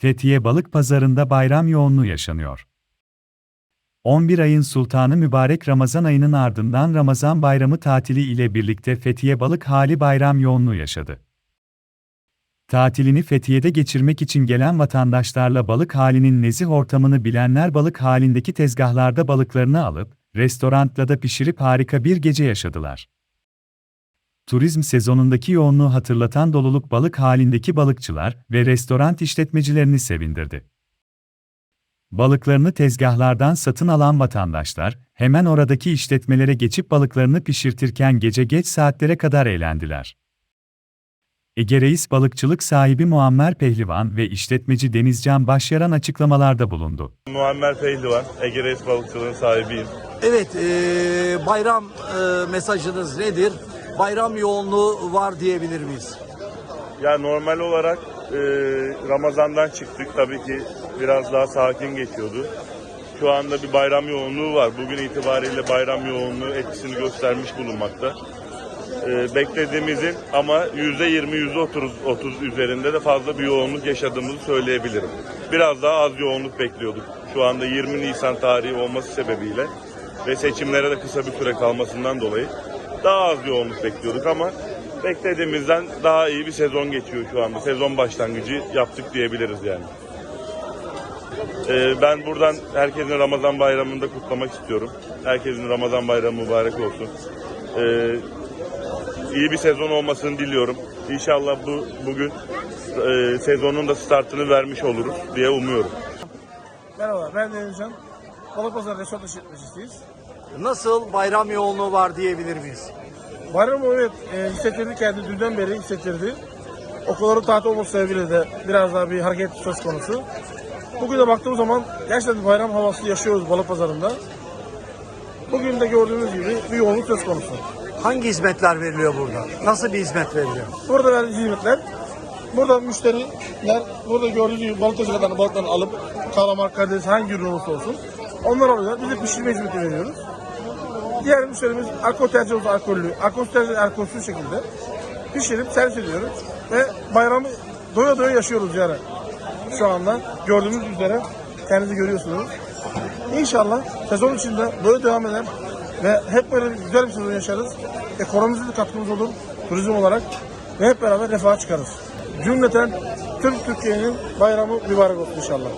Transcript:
Fethiye Balık Pazarı'nda bayram yoğunluğu yaşanıyor. 11 ayın sultanı mübarek Ramazan ayının ardından Ramazan bayramı tatili ile birlikte Fethiye Balık hali bayram yoğunluğu yaşadı. Tatilini Fethiye'de geçirmek için gelen vatandaşlarla balık halinin nezih ortamını bilenler balık halindeki tezgahlarda balıklarını alıp, restorantla da pişirip harika bir gece yaşadılar. Turizm sezonundaki yoğunluğu hatırlatan doluluk balık halindeki balıkçılar ve restoran işletmecilerini sevindirdi. Balıklarını tezgahlardan satın alan vatandaşlar, hemen oradaki işletmelere geçip balıklarını pişirtirken gece geç saatlere kadar eğlendiler. Ege Reis balıkçılık sahibi Muammer Pehlivan ve işletmeci Denizcan Başyaran açıklamalarda bulundu. Muammer Pehlivan, Ege Reis Balıkçılığın sahibiyim. Evet, eee, bayram eee, mesajınız nedir? Bayram yoğunluğu var diyebilir miyiz? Ya normal olarak e, Ramazan'dan çıktık. Tabii ki biraz daha sakin geçiyordu. Şu anda bir bayram yoğunluğu var. Bugün itibariyle bayram yoğunluğu etkisini göstermiş bulunmakta. E, beklediğimizin ama %20, %30 30 üzerinde de fazla bir yoğunluk yaşadığımızı söyleyebilirim. Biraz daha az yoğunluk bekliyorduk. Şu anda 20 Nisan tarihi olması sebebiyle ve seçimlere de kısa bir süre kalmasından dolayı daha az yoğunluk bekliyorduk ama beklediğimizden daha iyi bir sezon geçiyor şu anda. Sezon başlangıcı yaptık diyebiliriz yani. Ee, ben buradan herkesin Ramazan bayramını da kutlamak istiyorum. Herkesin Ramazan bayramı mübarek olsun. Ee, iyi bir sezon olmasını diliyorum. İnşallah bu bugün e, sezonun da startını vermiş oluruz diye umuyorum. Merhaba ben Denizcan. Balıkpazarı Restoran işletmecisiyiz. Nasıl bayram yoğunluğu var diyebilir miyiz? Bayram evet e, hissettirdi kendi dünden beri hissettirdi. Okulların tatil olması sebebiyle de biraz daha bir hareket söz konusu. Bugün de baktığımız zaman gerçekten bayram havası yaşıyoruz balık pazarında. Bugün de gördüğünüz gibi bir yoğunluk söz konusu. Hangi hizmetler veriliyor burada? Nasıl bir hizmet veriliyor? Burada verdiğimiz hizmetler, burada müşteriler, burada gördüğünüz gibi balık tezgahlarını balıklarını alıp kalamar, karides hangi ürün olursa olsun onlar alıyorlar. Biz de pişirme hizmeti veriyoruz. Diğer müşterimiz alkol tercih olsa alkollü, alkol tercih alkolsüz şekilde pişirip servis ediyoruz. Ve bayramı doya doya yaşıyoruz yani. Şu anda gördüğünüz üzere kendinizi görüyorsunuz. İnşallah sezon içinde böyle devam eder ve hep böyle güzel bir sezon yaşarız. Ekonomimize de katkımız olur turizm olarak ve hep beraber refaha çıkarız. Cümleten tüm Türkiye'nin bayramı mübarek olsun inşallah.